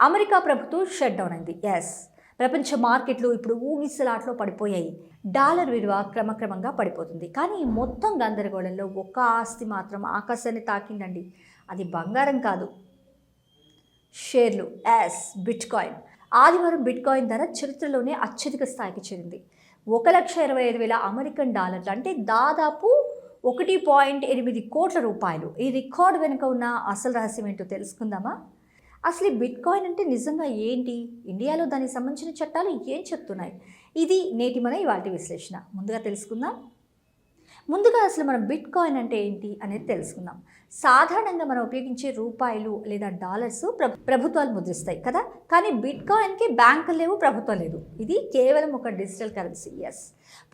America ప్రభుత్వం shut down అయింది. Yes ప్రపంచ మార్కెట్లు ఇప్పుడు ఊగిసలాట్లో పడిపోయాయి. డాలర్ విలువ క్రమక్రమంగా పడిపోతుంది. కానీ మొత్తం గందరగోళంలో ఒక్క ఆస్తి మాత్రం ఆకాశాన్ని తాకిందండి. అది బంగారం కాదు. షేర్లు. యాస్ బిట్ కాయిన్ ఆదివారం బిట్ కాయిన్ ధర చరిత్రలోనే అత్యధిక స్థాయికి చేరింది. ఒక లక్ష ఇరవై ఐదు వేల అమెరికన్ డాలర్లు అంటే దాదాపు ఒకటి పాయింట్ ఎనిమిది కోట్ల రూపాయలు. ఈ రికార్డు వెనుక ఉన్న అసలు రహస్యం ఏంటో తెలుసుకుందామా? అసలు ఈ బిట్ కాయిన్ అంటే నిజంగా ఏంటి? ఇండియాలో దానికి సంబంధించిన చట్టాలు ఏం చెప్తున్నాయి? ఇది నేటి మన ఇవాటి విశ్లేషణ. ముందుగా తెలుసుకుందాం. ముందుగా అసలు మనం బిట్ కాయిన్ అంటే ఏంటి అనేది తెలుసుకుందాం. సాధారణంగా మనం ఉపయోగించే రూపాయలు లేదా డాలర్స్ ప్రభుత్వాలు ముద్రిస్తాయి కదా? కానీ బిట్ కాయిన్కి బ్యాంకులు లేవు ప్రభుత్వం లేదు. ఇది కేవలం ఒక డిజిటల్ కరెన్సీ ఎస్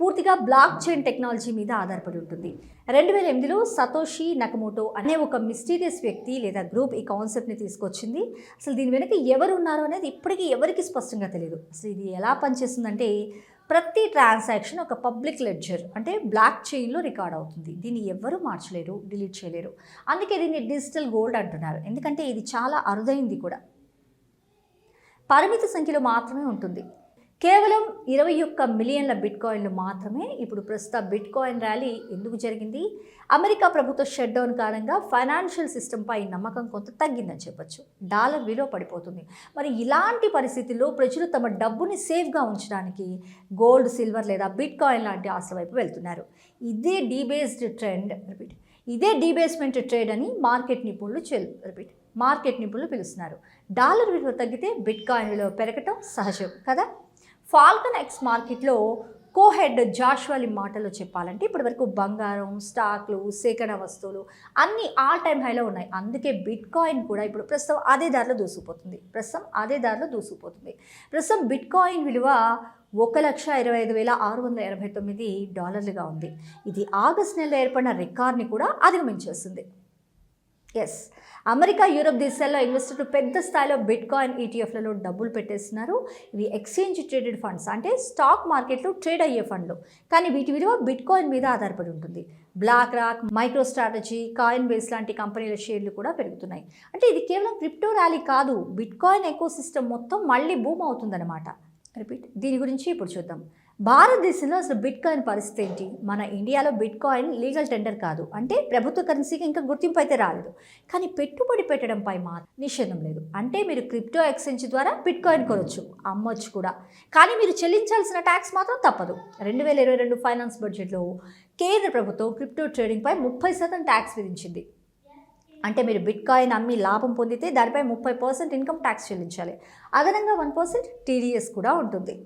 పూర్తిగా బ్లాక్ చైన్ టెక్నాలజీ మీద ఆధారపడి ఉంటుంది. రెండు వేల ఎనిమిదిలో సతోషి నకమోటో అనే ఒక మిస్టీరియస్ వ్యక్తి లేదా గ్రూప్ ఈ కాన్సెప్ట్ని తీసుకొచ్చింది. అసలు దీని వెనుక ఎవరు ఉన్నారో అనేది ఇప్పటికీ ఎవరికి స్పష్టంగా తెలియదు అసలు ఇది ఎలా పనిచేస్తుందంటే ప్రతి ట్రాన్సాక్షన్ ఒక పబ్లిక్ లెడ్జర్ అంటే బ్లాక్ చైన్లో రికార్డ్ అవుతుంది. దీన్ని ఎవ్వరూ మార్చలేరు డిలీట్ చేయలేరు. అందుకే దీన్ని డిజిటల్ గోల్డ్ అంటున్నారు. ఎందుకంటే ఇది చాలా అరుదైంది కూడా. పరిమిత సంఖ్యలో మాత్రమే ఉంటుంది. కేవలం ఇరవై ఒక్క మిలియన్ల బిట్ కాయిన్లు మాత్రమే ఇప్పుడు ప్రస్తుత బిట్ కాయిన్ ర్యాలీ ఎందుకు జరిగింది? అమెరికా ప్రభుత్వ షట్డౌన్ కారణంగా ఫైనాన్షియల్ సిస్టంపై నమ్మకం కొంత తగ్గిందని చెప్పొచ్చు. డాలర్ విలువ పడిపోతుంది. మరి ఇలాంటి పరిస్థితుల్లో ప్రజలు తమ డబ్బుని సేఫ్గా ఉంచడానికి గోల్డ్ సిల్వర్ లేదా బిట్ కాయిన్ లాంటి ఆశల వైపు వెళ్తున్నారు. ఇదే డీబేస్డ్ ట్రెండ్ రిపీట్. ఇదే డీబేస్మెంట్ ట్రేడ్ అని మార్కెట్ నిపుణులు చెల్ రిపీట్. మార్కెట్ నిపుణులు పిలుస్తున్నారు. డాలర్ విలువ తగ్గితే బిట్ కాయిన్ విలువ పెరగటం సహజం కదా? ఫాల్కన్ ఎక్స్ మార్కెట్లో కోహెడ్ జాషువాలి మాటలో చెప్పాలంటే ఇప్పటివరకు బంగారం స్టాక్లు సేకరణ వస్తువులు అన్నీ ఆల్ టైమ్ హైలో ఉన్నాయి. అందుకే బిట్ కాయిన్ కూడా ఇప్పుడు ప్రస్తుతం అదే దారిలో దూసుకుపోతుంది. ప్రస్తుతం అదే దారిలో దూసుకుపోతుంది. ప్రస్తుతం బిట్ కాయిన్ విలువ ఒక లక్ష ఇరవై ఐదు వేల ఆరు వందల ఎనభై తొమ్మిది డాలర్లుగా ఉంది. ఇది ఆగస్ట్ నెలలో ఏర్పడిన రికార్డ్ని కూడా అధిగమించేస్తుంది. ఎస్ అమెరికా యూరప్ దేశాల్లో ఇన్వెస్టర్లు పెద్ద స్థాయిలో బిట్ కాయిన్ ఈటీఎఫ్లలో డబ్బులు పెట్టేస్తున్నారు. ఇవి ఎక్స్చేంజ్ ట్రేడెడ్ ఫండ్స్ అంటే స్టాక్ మార్కెట్లో ట్రేడ్ అయ్యే ఫండ్లు. కానీ వీటి విలువ బిట్ కాయిన్ మీద ఆధారపడి ఉంటుంది. BlackRock MicroStrategy Coinbase లాంటి కంపెనీల షేర్లు కూడా పెరుగుతున్నాయి. అంటే ఇది కేవలం క్రిప్టో ర్యాలీ కాదు బిట్ కాయిన్ ఎకో సిస్టమ్ మొత్తం మళ్ళీ బూమ్ అవుతుందన్నమాట. రిపీట్. దీని గురించి ఇప్పుడు చూద్దాం. భారతదేశంలో అసలు బిట్ కాయిన్ పరిస్థితి ఏంటి? మన ఇండియాలో బిట్ కాయిన్ లీగల్ టెండర్ కాదు. అంటే ప్రభుత్వ కరెన్సీకి ఇంకా గుర్తింపు అయితే రాలేదు. కానీ పెట్టుబడి పెట్టడంపై మాత్రం నిషేధం లేదు. అంటే మీరు క్రిప్టో ఎక్స్చేంజ్ ద్వారా బిట్ కాయిన్ కొనొచ్చు. అమ్మొచ్చు కూడా. కానీ మీరు చెల్లించాల్సిన ట్యాక్స్ మాత్రం తప్పదు. రెండు వేల ఇరవై రెండు ఫైనాన్స్ బడ్జెట్లో కేంద్ర ప్రభుత్వం క్రిప్టో ట్రేడింగ్పై ముప్పై శాతం ట్యాక్స్ విధించింది. అంటే మీరు బిట్ కాయిన్ అమ్మి లాభం పొందితే దానిపై ముప్పై పర్సెంట్ ఇన్కమ్ ట్యాక్స్ చెల్లించాలి. అదనంగా వన్ పర్సెంట్ టీడీఎస్ కూడా ఉంటుంది.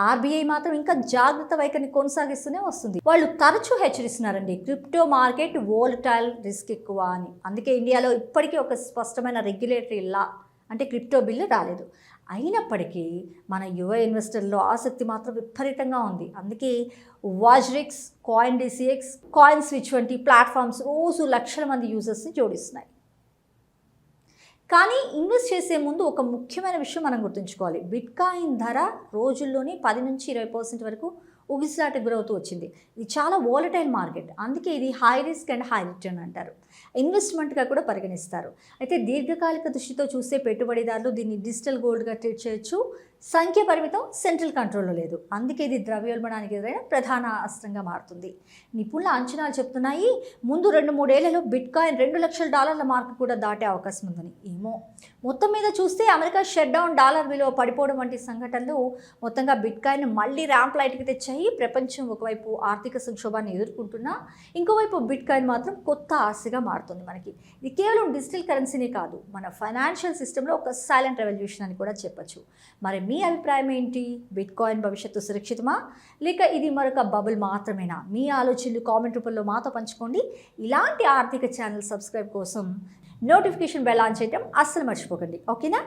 ఆర్బీఐ మాత్రం ఇంకా జాగ్రత్త వైఖరిని కొనసాగిస్తూనే వస్తుంది. వాళ్ళు తరచూ హెచ్చరిస్తున్నారండి క్రిప్టో మార్కెట్ వోల్టైల్ రిస్క్ ఎక్కువ అని. అందుకే ఇండియాలో ఇప్పటికీ ఒక స్పష్టమైన రెగ్యులేటరీ లా అంటే క్రిప్టో బిల్లు రాలేదు. అయినప్పటికీ మన యువ ఇన్వెస్టర్లో ఆసక్తి మాత్రం విపరీతంగా ఉంది. అందుకే WazirX coin DCX coin switch వంటి ప్లాట్ఫామ్స్ రోజు లక్షల మంది యూజర్స్ని జోడిస్తున్నాయి. కానీ ఇన్వెస్ట్ చేసే ముందు ఒక ముఖ్యమైన విషయం మనం గుర్తుంచుకోవాలి. బిట్ కాయిన్ ధర రోజుల్లోనే పది నుంచి ఇరవై పర్సెంట్ వరకు ఉగిసలాట గురవుతూ వచ్చింది. ఇది చాలా వోలటైల్ మార్కెట్ అందుకే ఇది high risk and high return అంటారు. ఇన్వెస్ట్మెంట్గా కూడా పరిగణిస్తారు. అయితే దీర్ఘకాలిక దృష్టితో చూసే పెట్టుబడిదారులు దీన్ని డిజిటల్ గోల్డ్గా ట్రీట్ చేయొచ్చు. సంఖ్య పరిమితం సెంట్రల్ కంట్రోల్లో లేదు. అందుకే ఇది ద్రవ్యోల్బణానికి ఎదురైన ప్రధాన అస్త్రంగా మారుతుంది. నిపుణుల అంచనాలు చెప్తున్నాయి. ముందు రెండు మూడేళ్ళలో బిట్ కాయిన్ రెండు లక్షల డాలర్ల మార్కు కూడా దాటే అవకాశం ఉందని ఏమో. మొత్తం మీద చూస్తే అమెరికా షట్ డౌన్ డాలర్ విలువ పడిపోవడం వంటి సంఘటనలు మొత్తంగా బిట్ కాయిన్ మళ్ళీ ర్యాంప్ లైట్కి తెచ్చాయి. ప్రపంచం ఒకవైపు ఆర్థిక సంక్షోభాన్ని ఎదుర్కొంటున్నా ఇంకోవైపు బిట్ కాయిన్ మాత్రం కొత్త ఆశగా మారుతుంది మనకి. ఇది కేవలం డిజిటల్ కరెన్సీనే కాదు మన ఫైనాన్షియల్ సిస్టంలో ఒక సైలెంట్ రెవల్యూషన్ అని కూడా చెప్పొచ్చు. మరి మీ అభిప్రాయం ఏంటి? బిట్ కాయిన్ భవిష్యత్తు సురక్షితమా? లేక ఇది మరొక బబుల్ మాత్రమేనా? మీ ఆలోచనలు కామెంట్ రూపంలో మాతో పంచుకోండి. ఇలాంటి ఆర్థిక ఛానల్ సబ్స్క్రైబ్ కోసం నోటిఫికేషన్ బెల్ ఆన్ చేయడం అస్సలు మర్చిపోకండి. ఓకేనా?